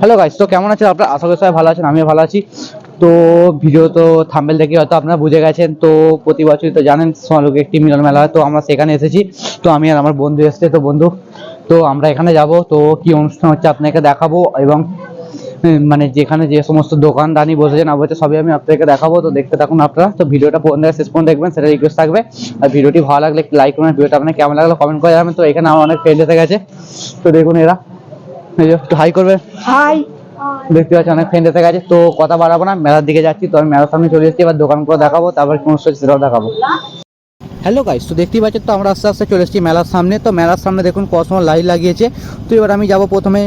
Hello guys তো কেমন আছেন? আপনারা আশা করি সবাই ভালো আছেন, আমিও ভালো আছি। তো ভিডিও তো থাম্বেল দেখে হয়তো আপনারা বুঝে গেছেন। তো প্রতি বছরই তো জানেন সোনালুকে একটি মিলন মেলা হয়। তো আমরা সেখানে এসেছি। তো আমি আর আমার বন্ধু এসেছে, তো বন্ধু, তো আমরা এখানে যাব। তো কি অনুষ্ঠান হচ্ছে আপনাকে দেখাবো এবং মানে যেখানে যে সমস্ত দোকানদানি বসেছে না বসেছে সবই আমি আপনাদেরকে দেখাবো। তো দেখতে থাকুন আপনারা। তো ভিডিওটা থেকে শেষ পর্যন্ত দেখবেন, সেটা রিকোয়েস্ট থাকবে। আর ভিডিওটি ভালো লাগলে লাইক করবেন। ভিডিওটা আপনার কেমন লাগল কমেন্ট করে যাবেন তো এখানে আমার অনেক ফ্রেন্ড এসে গেছে। তো দেখুন এরা। এই যে একটু হাই করবে? হাই দেখতে পাচ্ছি অনেক ফ্রেন্ড এসে গেছে তো কথা বাড়াবো না মেলার দিকে যাচ্ছি তো আমি মেলার সামনে চলে এসেছি এবার দোকানগুলো দেখাবো তারপর কোন সেটাও দেখাবো। হ্যালো গাইস তো দেখতেই পাচ্ছেন তো আমরা আস্তে আস্তে চলে এসেছি মেলার সামনে তো মেলার সামনে দেখুন কত সময় লাইট লাগিয়েছে তো এবার আমি যাব প্রথমে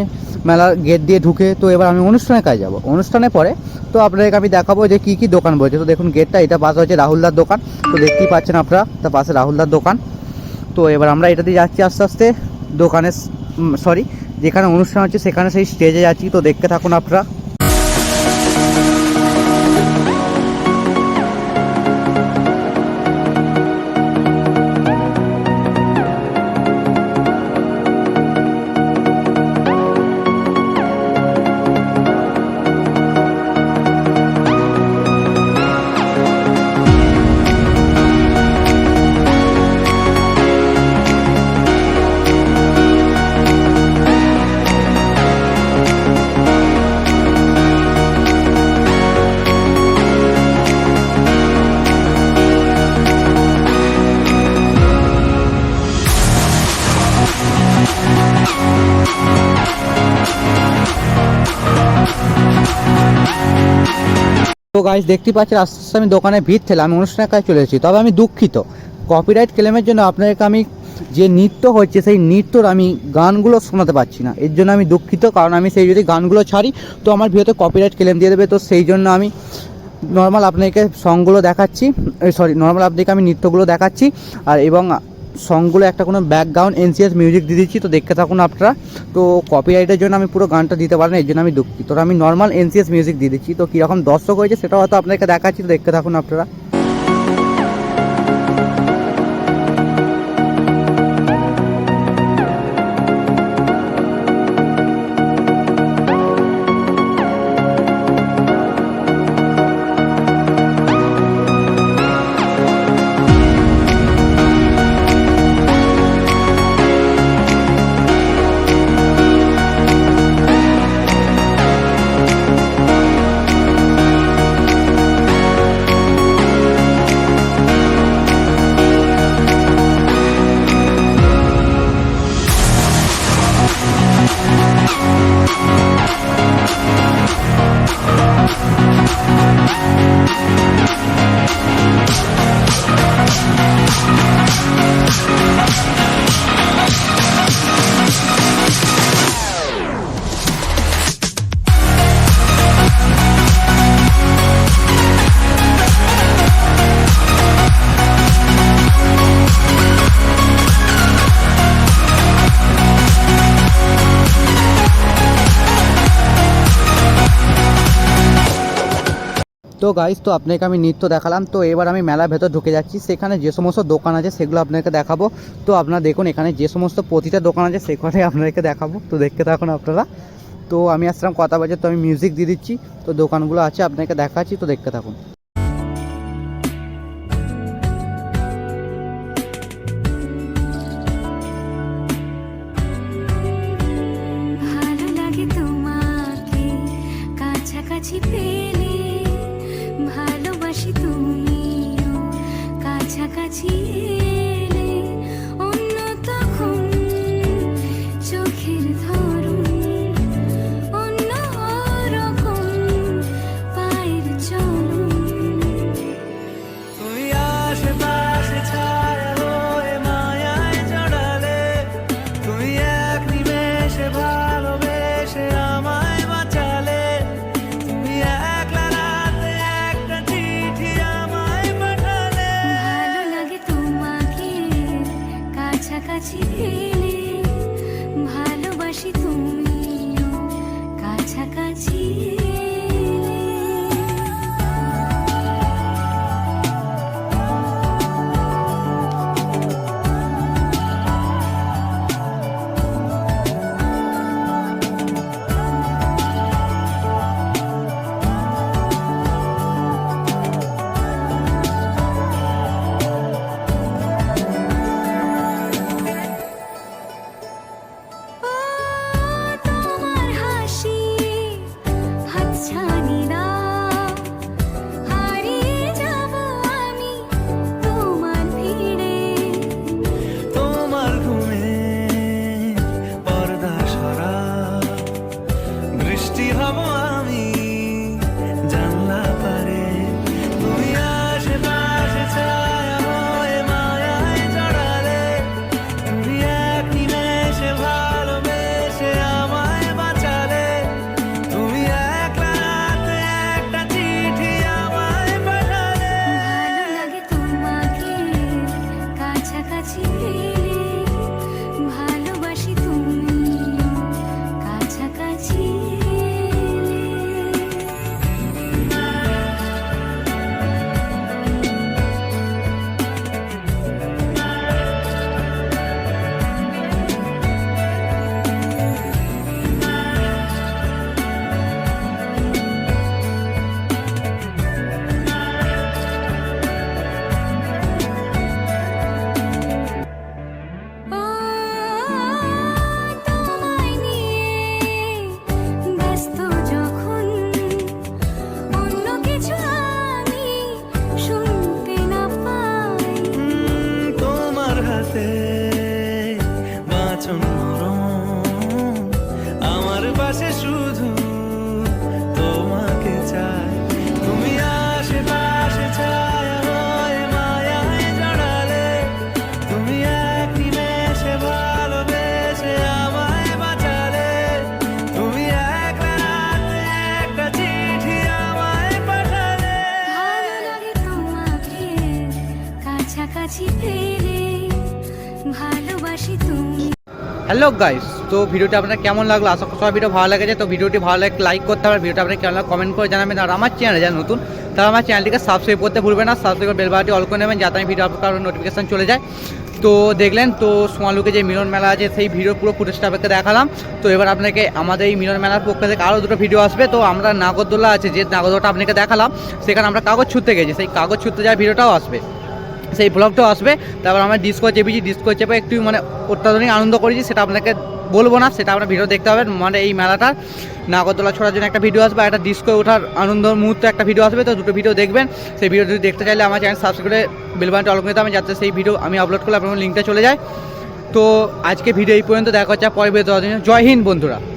মেলার গেট দিয়ে ঢুকে তো এবার আমি অনুষ্ঠানের কাছে যাব। অনুষ্ঠানের পরে তো আপনাদেরকে আমি দেখাবো যে কি কি দোকান বলছে তো দেখুন গেটটা এটা পাশে হচ্ছে রাহুলদার দোকান তো দেখতেই পাচ্ছেন আপনারা তার পাশে রাহুলদার দোকান তো এবার আমরা এটা দিয়ে যাচ্ছি আস্তে আস্তে দোকানে সরি যেখানে অনুষ্ঠান হচ্ছে সেখানে সেই স্টেজে যাচ্ছি। তো দেখতে থাকুন আপনারা। তো গাইজ দেখতে পাচ্ছেন, আস্তে আস্তে আমি দোকানে ভিড় ছিলাম আমি অনুষ্ঠানের কাছে চলে এসেছি। তবে আমি দুঃখিত। কপিরাইট ক্লেমের জন্য আপনাদেরকে আমি যে নৃত্য হচ্ছে, সেই নৃত্যর আমি গানগুলো শোনাতে পারছি না। এর জন্য আমি দুঃখিত, কারণ আমি সেই যদি গানগুলো ছাড়ি, তো আমার ভিডিওতে কপিরাইট ক্লেম দিয়ে দেবে। তো সেই জন্য আমি নর্মাল আপনাকে সংগুলো দেখাচ্ছি সরি নর্মাল আপনাকে আমি নৃত্যগুলো দেখাচ্ছি। আর এবং সংগুলো একটা কোনো ব্যাকগ্রাউন্ড এনসিএস মিউজিক দিয়ে দিচ্ছি, তো দেখতে থাকুন আপনারা। তো কপিরাইটের জন্য আমি পুরো গানটা দিতে পারি না, এর জন্য আমি দুঃখিত। আমি নর্মাল এনসিএস মিউজিক দিয়ে দিচ্ছি। তো কীরকম দর্শক হয়েছে সেটাও হয়তো আপনাকে দেখাচ্ছি, তো দেখতে থাকুন আপনারা। তো গাইস তো আপনাকে আমি নৃত্য দেখালাম। তো এবার আমি মেলার ভেতর ঢুকে যাচ্ছি। সেখানে যে সমস্ত দোকান আছে, সেগুলো আপনাকে দেখাবো। তো আপনারা দেখুন, এখানে যে সমস্ত প্রতিটা দোকান আছে সেখানে আপনাদেরকে দেখাবো। তো দেখতে থাকুন আপনারা। তো আমি আসলাম কথা বাজে তো আমি মিউজিক দিয়ে দিচ্ছি। তো দোকানগুলো আছে, আপনাকে দেখাচ্ছি। তো দেখতে থাকুন। হ্যালো গাইস তো ভিডিওটা আপনার কেমন লাগল? আশা করি সবার ভিডিও ভালো লেগেছে। তো ভিডিওটি ভালো লাগে লাইক করতে হবে। ভিডিওটা আপনার কেমন কমেন্ট করে জানাবেন। আর আমার চ্যানেলে যা নতুন, তারা আমার চ্যানেলটিকে সাবস্ক্রাইব করতে ভুলবেন না। সাবস্ক্রাইব করে বেলবাটি অল করে নেবেন যাতে আমি ভিডিও আপলোড করার নোটিফিকেশন চলে যায়। তো দেখলেন, তো সোমালুকে যে মিলন মেলা আছে, সেই ভিডিও পুরো ফুটেজটা আপনাকে দেখালাম। তো এবার আপনাকে আমাদের এই মিলন মেলার পক্ষ থেকে আরও দুটো ভিডিও আসবে। তো আমরা নাগরদোলা আছে, যে নাগরদোলাটা আপনাকে দেখালাম, সেখানে আমরা কাগজ ছুটতে গেছি। সেই কাগজ ছুটতে যাওয়ার ভিডিওটাও আসবে। সেই ব্লগটাও আসবে। তারপর আমরা ডিসকো চেপেছি ডিসকো চেপে একটু মানে অত্যাধুনিক আনন্দ করেছি, সেটা আপনাকে বলব না, সেটা আপনার ভিডিও দেখতে হবে মানে এই মেলাটার নাগরদোলা ছোড়ার জন্য একটা ভিডিও আসবে একটা ডিসকো ওঠার আনন্দ মুহূর্তে একটা ভিডিও আসবে, তো দুটো ভিডিও দেখবেন। সেই ভিডিও যদি দেখতে চাইলে আমার চ্যানেল সাবস্ক্রাইব করে বেলবানটা অল দিতে হবে, যাতে সেই ভিডিও আমি আপলোড করলে আপনার লিঙ্কটা চলে যায়। তো আজকে ভিডিও এই পর্যন্ত, দেখা হচ্ছে পরে ভিডিও জয় হিন্দ, বন্ধুরা।